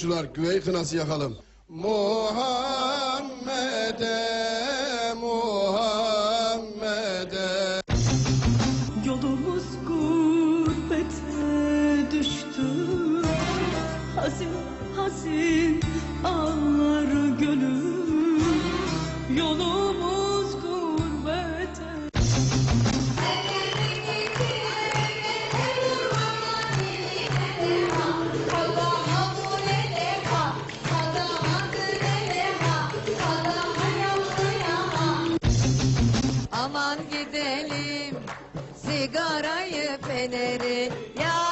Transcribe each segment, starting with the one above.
Komşular güvey kınası yakalım. Muhammed'e Muhammed'e. Yolumuz gurbete düştü. Hazin hazin ağlar gönül. Yolumuz sigarayı feneri yak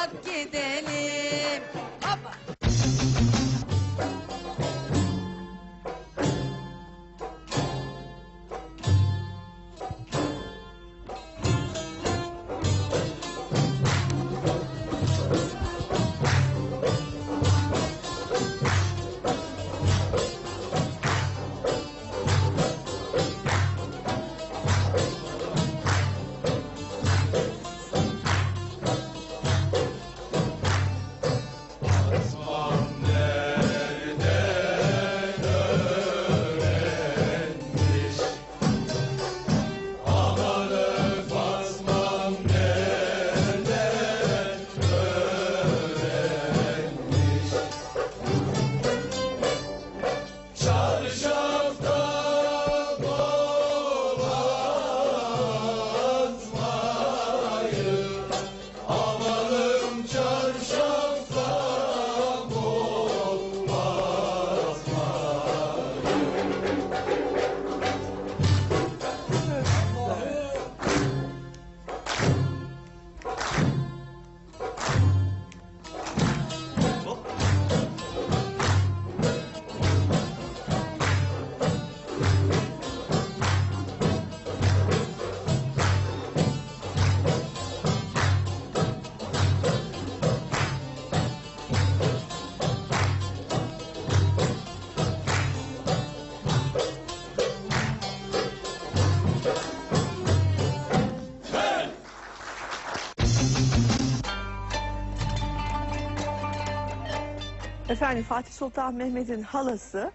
Efendim Fatih Sultan Mehmet'in halası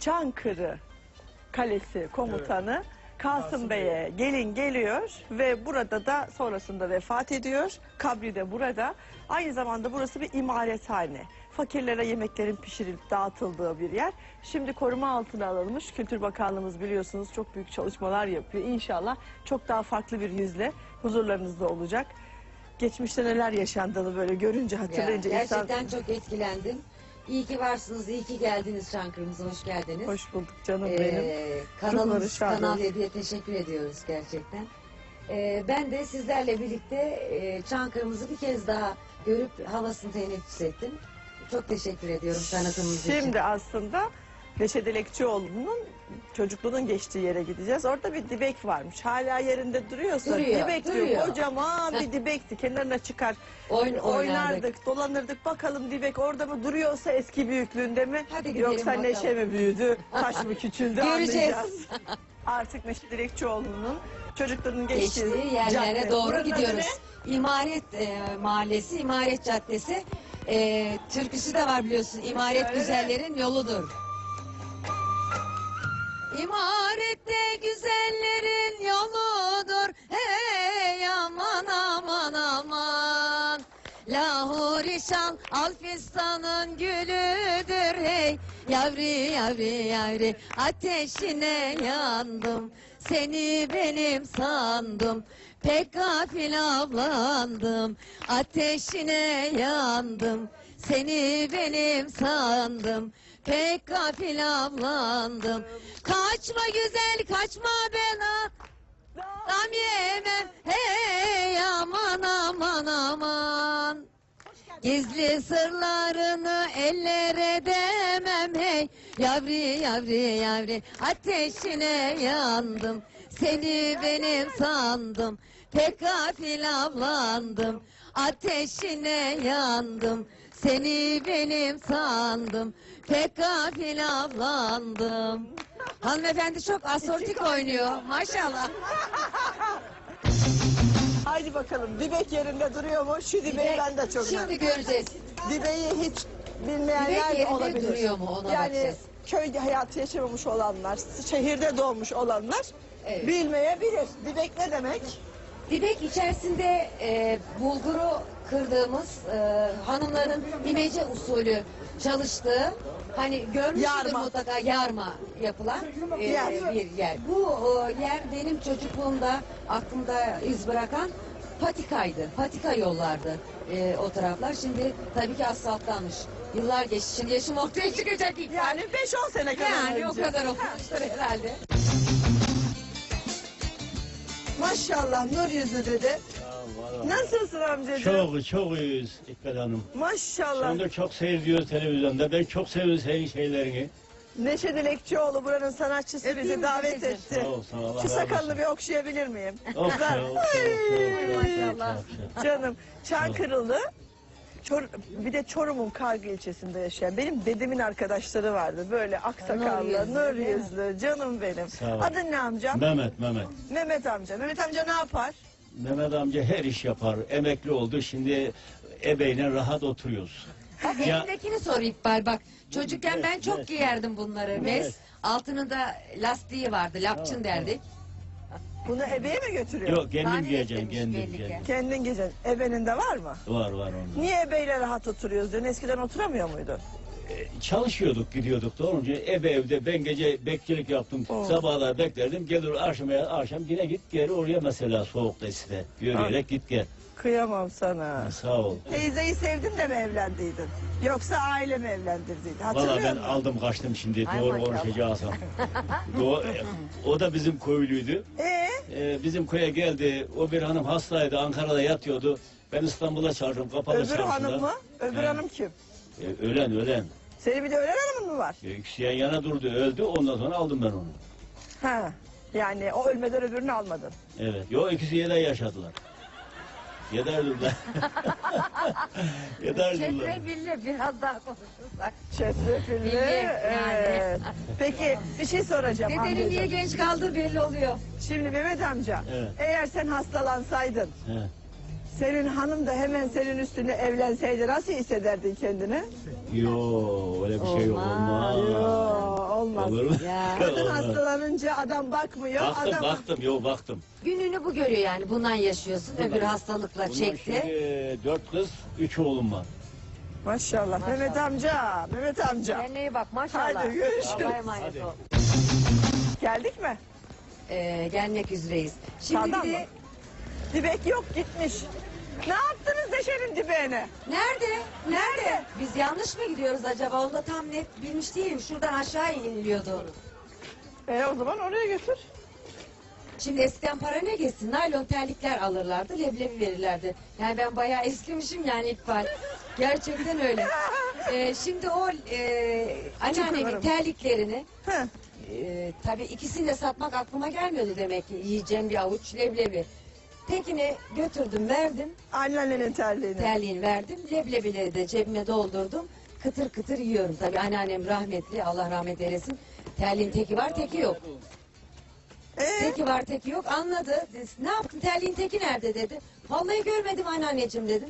Çankırı Kalesi komutanı Kasım Bey'e gelin geliyor ve burada da sonrasında vefat ediyor. Kabri de burada. Aynı zamanda burası bir imarethane. Fakirlere yemeklerin pişirilip dağıtıldığı bir yer. Şimdi koruma altına alınmış. Kültür Bakanlığımız biliyorsunuz çok büyük çalışmalar yapıyor. İnşallah çok daha farklı bir yüzle huzurlarınızda olacak. Geçmişte neler yaşandığını böyle görünce Ya, hatırlayınca insan... gerçekten çok etkilendim. İyi ki varsınız, iyi ki geldiniz Çankırı'mıza, hoş geldiniz. Hoş bulduk canım Ee, benim. kanalımız Kanal olsun. 7'ye teşekkür ediyoruz gerçekten. Ee, ben de sizlerle birlikte e, Çankırı'mızı bir kez daha görüp havasını teneffüs ettim. Çok teşekkür ediyorum tanıtımınız için. Şimdi aslında Neşet Elekçioğlu'nun çocukluğunun geçtiği yere gideceğiz. Orada bir dibek varmış. Hala yerinde duruyorsa Duruyor, dibek duruyor. diyor. Kocaman bir dibekti. Kenarına çıkar. Oyun oynardık. Oynardık, dolanırdık. Bakalım dibek orada mı duruyorsa eski büyüklüğünde mi? Hadi gidelim Yoksa bakalım. Neşe mi büyüdü, taş mı küçüldü Göreceğiz. anlayacağız. Artık Neşet Elekçioğlu'nun çocukluğunun geçtiği, geçtiği yerlere cadde. doğru Buranın adı gidiyoruz. ne? İmaret e, Mahallesi, İmaret Caddesi. E, türküsü de var biliyorsun. İmaret Öyle mi? güzellerin yoludur. İmarette güzellerin yoludur. Hey aman aman aman. Lahorişan Alfistan'ın gülüdür. Hey Yavri yavri yavri ateşine yandım. Seni benim sandım. Pek gafil avlandım. Ateşine yandım. Seni benim sandım Pek gafil avlandım Kaçma güzel kaçma bela. Tam yemem hey aman aman aman. Gizli sırlarını ellere demem hey. Yavri yavri yavri ateşine yandım. Seni benim sandım. Pek gafil avlandım Ateşine yandım. Seni benim sandım pek gafil avlandım Hanımefendi çok asortik oynuyor maşallah Haydi bakalım dibek yerinde duruyor mu? Şu dibeği ben de çok Şimdi göreceğiz Dibeği hiç bilmeyenler Dibek de yerinde olabilir. duruyor mu ona yani bakacağız. köy hayatı yaşamamış olanlar, şehirde doğmuş olanlar Evet. bilmeyebilir. Dibek ne demek? Dibek içerisinde e, bulguru kırdığımız e, hanımların imece usulü çalıştığı hani görmüşsünüz Yarma. mutlaka yarma yapılan e, Yer. bir yer. Bu e, yer benim çocukluğumda aklımda iz bırakan patikaydı. Patika yollardı e, o taraflar. Şimdi tabii ki asfaltlanmış. Yıllar geçti. Şimdi yaşım ortaya çıkacak ilk Yani 5-10 sene kadar Yani o önce. kadar olmuştur herhalde. Maşallah nur yüzlü dedi. Nasılsın amcacığım? Çok çok iyiyiz İkbal Hanım. Maşallah. Sen de çok seyrediyoruz televizyonda. Ben çok seviyorum senin şeylerini. Neşe Dilekçioğlu buranın sanatçısı Öpeyim bizi davet teyzeciğim. etti. Sağ ol, sağ ol, Allah Şu razı sakalını olsun. bir okşayabilir miyim? Çok, çok, Maşallah. çok, çok. Canım Çankırılı Çor, bir de Çorum'un Kargı ilçesinde yaşayan benim dedemin arkadaşları vardı. Böyle aksakallı, nur yüzlü, canım benim. Sağ ol. Adın ne amcam? Mehmet, Mehmet. Mehmet amca. Mehmet amca ne yapar? Mehmet amca her iş yapar. Emekli oldu. Şimdi ebeyle rahat oturuyoruz. Bak Ya- elimdekini sor İkbal bak. Çocukken ben çok evet. giyerdim bunları. Bez. Evet. Altının da lastiği vardı. Lapçın Tamam, derdik. Bunu ebeye mi götürüyor? Yok kendim Tahmin giyeceğim, etmemiş kendim belli ki. kendim. Kendin giyeceksin. Ebenin de var mı? Var var onda. Niye ebeyle rahat oturuyoruz diyorsun? Eskiden oturamıyor muydu? E, Çalışıyorduk, gidiyorduk da olunca ebe evde ben gece bekçilik yaptım. Oh. Sabahlar beklerdim. Gelir akşam akşam yine git geri oraya mesela soğukta işte. Yürüyerek git gel. Kıyamam sana. Sağ ol. Teyzeyi sevdin de mi evlendiydin? Yoksa aile mi evlendirdiydi? Hatırlıyor Valla ben musun? aldım kaçtım şimdi Ay doğru maşallah. konuşacaksam. Do- o da bizim köylüydü. Ee, Ee, bizim köye geldi. O bir hanım hastaydı. Ankara'da yatıyordu. Ben İstanbul'a çağırdım. Kapalı öbür çarşıda. hanım mı? Öbür He. hanım kim? Ee, ölen ölen. Senin bir de ölen hanımın mı var? İkisi yan yana durdu. Öldü. Ondan sonra aldım ben onu. Ha. Yani o ölmeden öbürünü almadın. Evet. Yo ikisi yeder yaşadılar. Yeder durdular. yeder durdular. Çetrefilli biraz daha konuşursak. Çetrefilli. Bilmiyorum yani. Evet. Peki bir şey soracağım Dedenin niye amcacığım. genç kaldığı belli oluyor. Şimdi Mehmet amca. Evet. Eğer sen hastalansaydın, He. Senin hanım da hemen senin üstüne evlenseydi nasıl hissederdin kendini? Yo öyle bir şey yok. Olmaz. Olmaz. Yo, olmaz. Olur mu? Ya. Kadın Olmaz. hastalanınca adam bakmıyor. Baktım adam... baktım. Yo baktım. Gününü bu görüyor yani. Bundan yaşıyorsun. Öbür hastalıkla Bundan çekti. şimdi dört kız, üç oğlum var. Maşallah. Mehmet amca, Mehmet amca. Kendine iyi bak maşallah. Hadi görüşürüz. Allah'a emanet Hadi. ol. Geldik mi? Ee, gelmek üzereyiz. Şimdi Sağdan bir de mı? Dibek yok gitmiş. Ne yaptınız Deşer'in dibeğine? Nerede? Nerede? Biz yanlış mı gidiyoruz acaba? Onu da tam net bilmiş değilim. Şuradan aşağı iniliyordu. E o zaman oraya götür. Şimdi eskiden para ne geçsin? Naylon terlikler alırlardı, leblebi verirlerdi. Yani ben bayağı eskimişim yani İkbal. Gerçekten öyle. Ee, şimdi o e, anneannemin terliklerini Heh. e, tabii ikisini de satmak aklıma gelmiyordu demek ki. Yiyeceğim bir avuç leblebi. Tekini götürdüm verdim. Anneannenin terliğini. Terliğini verdim. Leblebileri de cebime doldurdum. Kıtır kıtır yiyorum. Tabii anneannem rahmetli. Allah rahmet eylesin. Terliğin teki var teki yok. Ee, Teki var teki yok anladı. Ne yaptın terliğin teki nerede dedi. Vallahi görmedim anneanneciğim dedim.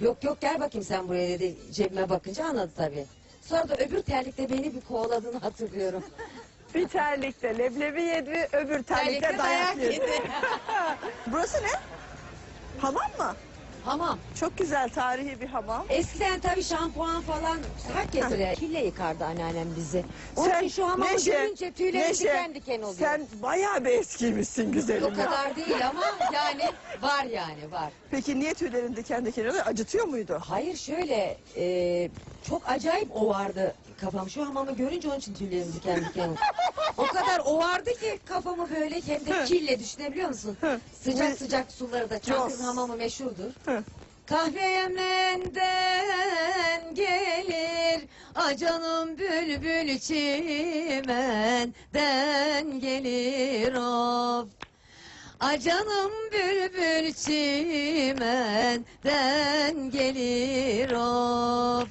Yok yok gel bakayım sen buraya dedi. Cebime bakınca anladı tabii. Sonra da öbür terlikte beni bir kovaladığını hatırlıyorum. Bir terlikte leblebi yedi, öbür terlikte Terlikte dayak, dayak yedi. yedi. Burası ne? Hamam mı? Hamam. Çok güzel tarihi bir hamam. Eskiden tabii şampuan falan herkes kille yıkardı anneannem bizi. Onun için şu hamamı Neşe, görünce tüylerim Neşe, diken diken oluyor. Sen bayağı bir eskiymişsin güzelim O ya. kadar değil ama yani var yani var. Peki niye tüylerin diken diken oluyor? Acıtıyor muydu? Hayır şöyle e, çok acayip o vardı kafam. Şu hamamı görünce onun için tüylerim diken diken oldu. O kadar o vardı ki kafamı böyle hem de kille düşünebiliyor musun? Sıcak sıcak suları da Çankırı'nın Jos. hamamı meşhurdur. Kahve Yemen'den gelir A canım bülbül çimenden gelir of A canım bülbül çimenden gelir of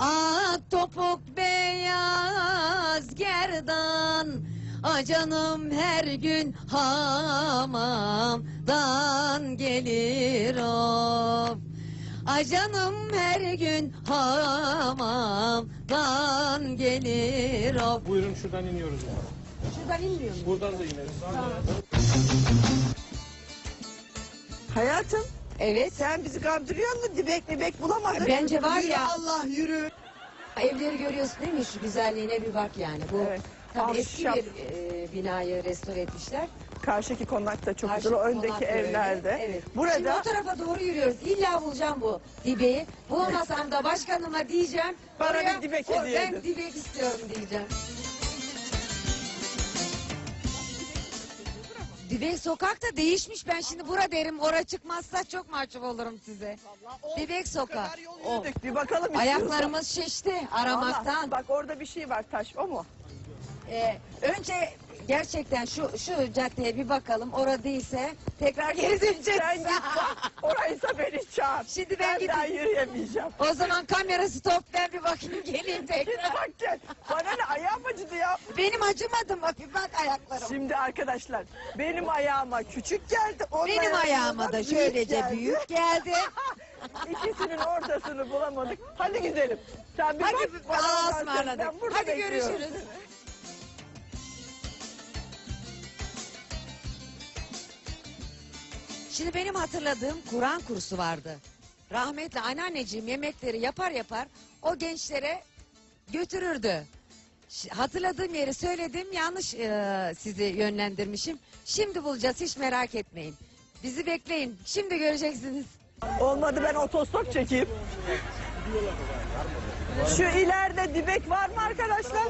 Ak topuk beyaz gerdan A canım her gün hamamdan gelir of Acanım her gün hamamdan gelir o. Buyurun şuradan iniyoruz. Şuradan inmiyor mu? Buradan da ineriz. Hayatım Evet. sen bizi kandırıyor musun? Dibek mibek bulamadın. Bence var Yürü ya- Allah yürü. Evleri görüyorsun değil mi? Şu güzelliğine bir bak yani. Bu Evet. tabii eski bir e, binayı restore etmişler. Karşıki konak da çok Karşı güzel. O öndeki konak evlerde. Evet. Şimdi Burada o tarafa doğru yürüyoruz. İlla bulacağım bu dibeği. Bulamasam da başkanıma diyeceğim. Bana bir dibek hediye Ben edin. dibek istiyorum diyeceğim. Dibek sokakta değişmiş. Ben şimdi bura derim. Ora çıkmazsa çok mahcup olurum size. Dibek sokak. O. yürüdük. Bir bakalım istiyorsan. Ayaklarımız şişti aramaktan. Allah, Bak orada bir şey var taş o mu? Ee, önce gerçekten şu şu caddeye bir bakalım. Orada değilse tekrar geri döneceğiz. Sen git. Oraysa beni çağır. Şimdi ben ben daha gideyim. yürüyemeyeceğim. O zaman kamera stop ben bir bakayım geleyim Git tekrar. bak gel. Bana ne ayağım acıdı ya. Benim acımadı mı? Bir bak ayaklarım. Şimdi arkadaşlar benim ayağıma küçük geldi. Benim ayağıma da büyük şöylece geldi. büyük geldi. İkisinin ortasını bulamadık. Hadi gidelim. Sen bir Hadi bak. bana Allah'a bakarsın. ısmarladık. Ben burada Hadi bekliyorum. görüşürüz. Şimdi benim hatırladığım Kur'an kursu vardı. Rahmetli anneanneciğim yemekleri yapar yapar o gençlere götürürdü. Hatırladığım yeri söyledim yanlış e, sizi yönlendirmişim. Şimdi bulacağız hiç merak etmeyin. Bizi bekleyin. Şimdi göreceksiniz. Olmadı ben otostop çekeyim. Şu ileride dibek var mı arkadaşlar?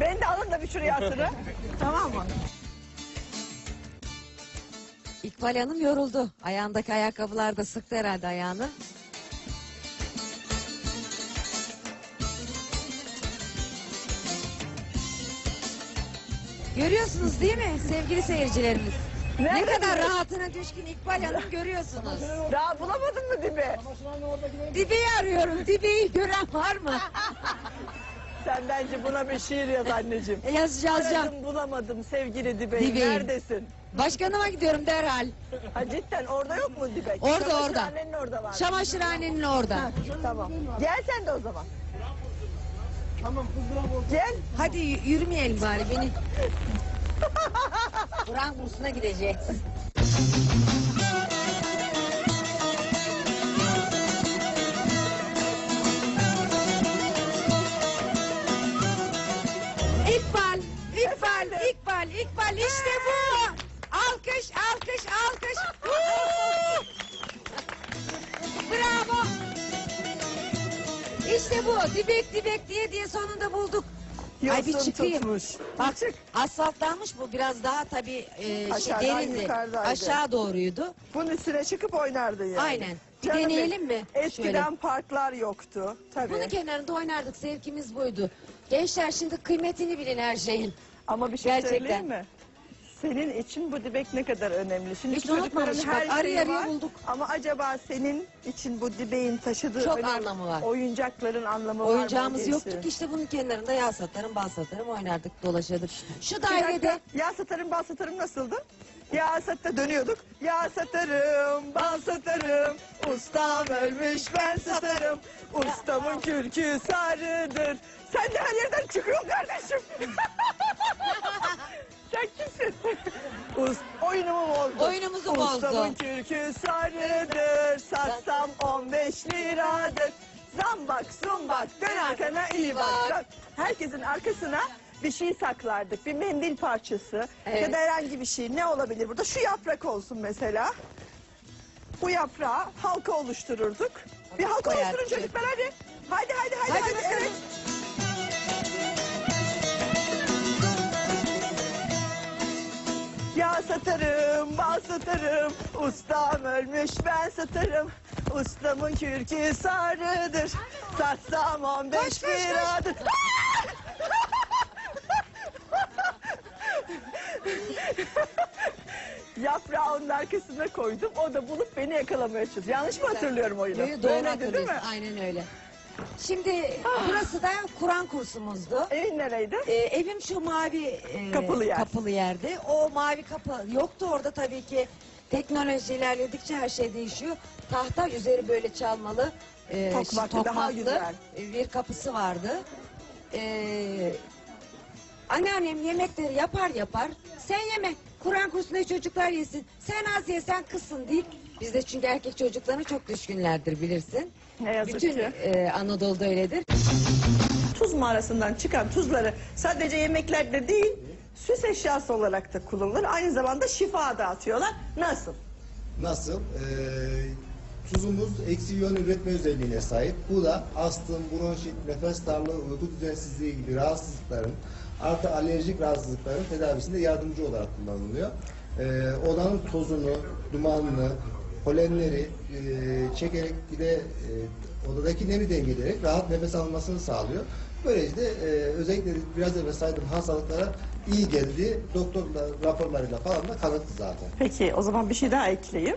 Beni de alın da bir şuraya atırı. tamam mı? İkbal Hanım yoruldu. Ayağındaki ayakkabılar da sıktı herhalde ayağını. Görüyorsunuz değil mi sevgili seyircilerimiz? Ne Nerede kadar rahatına düşkün İkbal Hanım görüyorsunuz. Daha bulamadın mı dibe? Dibeyi arıyorum. Dibeyi gören var mı? Sen bence buna bir şiir yaz anneciğim. E, Yaz, yazacağım. Aradım bulamadım sevgili dibek. Dibeyim. Neredesin? Başkanıma gidiyorum derhal. Ha cidden orada yok mu dibek? Orada, orada. Çamaşırhanenin orada var. Çamaşırhanenin orada. Ha, tamam. Gel sen de o zaman. Tamam Gel. Hadi y- yürümeyelim bari beni. Kur'an kursuna gideceğiz. İkbal, İkbal, İkbal, İkbal işte bu. Alkış, alkış, alkış. Huu! Bravo. İşte bu. Dibek dibek diye diye sonunda bulduk. Ay bir Yosun çıkayım. tutmuş. Bak Çık. asfaltlanmış bu biraz daha tabii e, şey, Aşağıdan derindi. yukarıdaydı. Aşağı doğruydu. Bunun üstüne çıkıp oynardın yani. Aynen. Bir Canım deneyelim mi? Eskiden Şöyle. parklar yoktu. Tabii. Bunun kenarında oynardık. Zevkimiz buydu. Gençler şimdi kıymetini bilin her şeyin. Ama bir şey Gerçekten. söyleyeyim mi? Senin için bu dibek ne kadar önemli. Şimdi Hiç çocukların unutmamış her bak, arı şeyi yarıya var. bulduk. Ama acaba senin için bu dibeğin taşıdığı Çok önem, anlamı var. oyuncakların anlamı var mı? Oyuncağımız diye yoktu işte bunun kenarında yağ satarım, bal satarım oynardık, dolaşırdık. Şu Bir dakika, dairede Yağ satarım, bal satarım nasıldı? Yağ satta dönüyorduk. Yağ satarım, bal satarım. Ustam ölmüş ben satarım. Ustamın kürkü sarıdır. Sen de her yerden çıkıyorsun kardeşim. Sen kimsin? Us, oyunumu bozdu. Oyunumuzu bozdu. Ustamın kürkü sarıdır. Satsam 15 liradır. Zambak zumbak dön arkana iyi bak. Herkesin arkasına bir şey saklardık. Bir mendil parçası Evet. ya da herhangi bir şey. Ne olabilir burada? Şu yaprak olsun mesela. Bu yaprağı halka oluştururduk. Bir halka oluşturun çocuklar hadi. Hadi hadi hadi. Hadi hadi, evet. Yağ satarım, bal satarım. Ustam ölmüş ben satarım. Ustamın kürkü sarıdır. Satsam 15 Koş, koş, koş. liradır. Yaprağı onun arkasına koydum. O da bulup beni yakalamaya çalıştı. Yanlış mı hatırlıyorum oyunu? Doğru Böyleydi, değil hatırlıyorsun. mi? Aynen öyle. Şimdi burası da Kur'an kursumuzdu. Evin nereydi? Ee, evim şu mavi e, Kapılı yer. kapılı yerde. O mavi kapı yoktu orada tabii ki. teknoloji ilerledikçe her şey değişiyor. Tahta üzeri böyle çalmalı. E, Tokmaklı, daha güzel. e, bir kapısı vardı. E, anneannem yemekleri yapar yapar. Sen yeme. Kur'an kursunda çocuklar yesin. Sen az ye sen kızsın deyip. Bizde çünkü erkek çocuklarına çok düşkünlerdir bilirsin. Ne yazık Bütün ki. e, Anadolu'da öyledir. Tuz mağarasından çıkan tuzları sadece yemeklerde değil süs eşyası olarak da kullanılır. Aynı zamanda şifa dağıtıyorlar. Nasıl? Nasıl? Ee, tuzumuz eksi iyon üretme özelliğine sahip. Bu da astım, bronşit, nefes darlığı, uyku düzensizliği gibi rahatsızlıkların artı alerjik rahatsızlıkların tedavisinde yardımcı olarak kullanılıyor. Ee, odanın tozunu, dumanını, polenleri e, çekerek bir de e, odadaki nemi dengeleyerek rahat nefes almasını sağlıyor. Böylece de e, özellikle biraz evvel saydığım hastalıklara iyi geldiği doktorlar raporlarıyla falan da kanıtlı zaten. Peki o zaman bir şey daha ekleyeyim.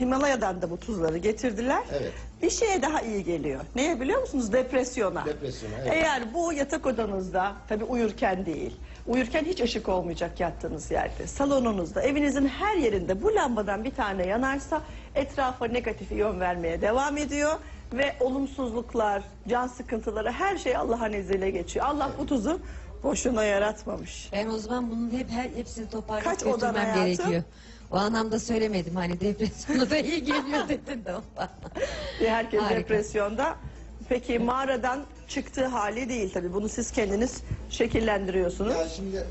Himalaya'dan da bu tuzları getirdiler. Evet. Bir şeye daha iyi geliyor. Neye biliyor musunuz? Depresyona. Depresyona, evet. Eğer bu yatak odanızda, tabii uyurken değil, uyurken hiç ışık olmayacak yattığınız yerde, salonunuzda, evinizin her yerinde bu lambadan bir tane yanarsa etrafa negatif iyon vermeye devam ediyor ve olumsuzluklar, can sıkıntıları her şey Allah'ın izniyle geçiyor. Allah bu tuzu boşuna yaratmamış. Ben o zaman bunun hep her, hepsini toparlayıp Kaç odan hayatım? gerekiyor. O anlamda söylemedim hani depresyona da iyi geliyor dedin de ondan. Herkes Harika. depresyonda. Peki mağaradan çıktığı hali değil tabii. Bunu siz kendiniz şekillendiriyorsunuz. Ya şimdi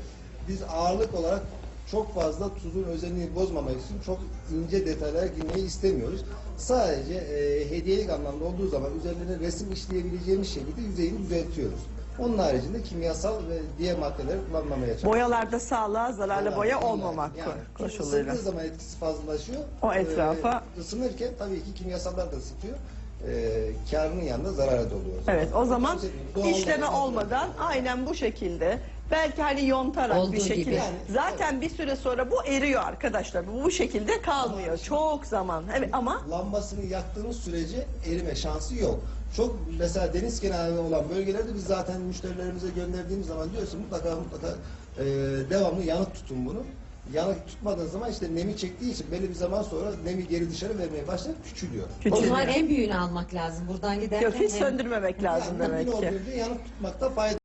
biz ağırlık olarak çok fazla tuzun özelliğini bozmamak için çok ince detaylara girmeyi istemiyoruz. Sadece e, hediyelik anlamda olduğu zaman üzerlerine resim işleyebileceğimiz şekilde yüzeyini düzeltiyoruz. Onun haricinde kimyasal ve diğer maddeleri kullanmamaya çalışıyoruz. Boyalarda sağlığa zararlı boya Bunlar, olmamak yani tuz koşuluyla. ısındığı zaman etkisi fazlalaşıyor. O etrafa- Ee, ısınırken tabii ki kimyasallar da ısıtıyor. Ee, karının yanında zarara doluyor. Evet o zaman Doğal işleme olarak- olmadan aynen bu şekilde belki hani yontarak Olduğu bir şekilde. gibi. Yani, Zaten bir süre sonra bu eriyor arkadaşlar. Bu bu şekilde kalmıyor. Çok zaman. Evet ama lambasını yaktığımız sürece erime şansı yok. Çok mesela deniz kenarı olan bölgelerde biz zaten müşterilerimize gönderdiğimiz zaman diyoruz ki mutlaka mutlaka e, devamlı yanık tutun bunu. Yanık tutmadığın zaman işte nemi çektiği için belli bir zaman sonra nemi geri dışarı vermeye başlar küçülüyor. O küçülüyor. zaman en büyüğünü almak lazım buradan giderken. Yok hiç hem- söndürmemek lazım yani demek mümkün ki. olduğunca yanık tutmakta fayda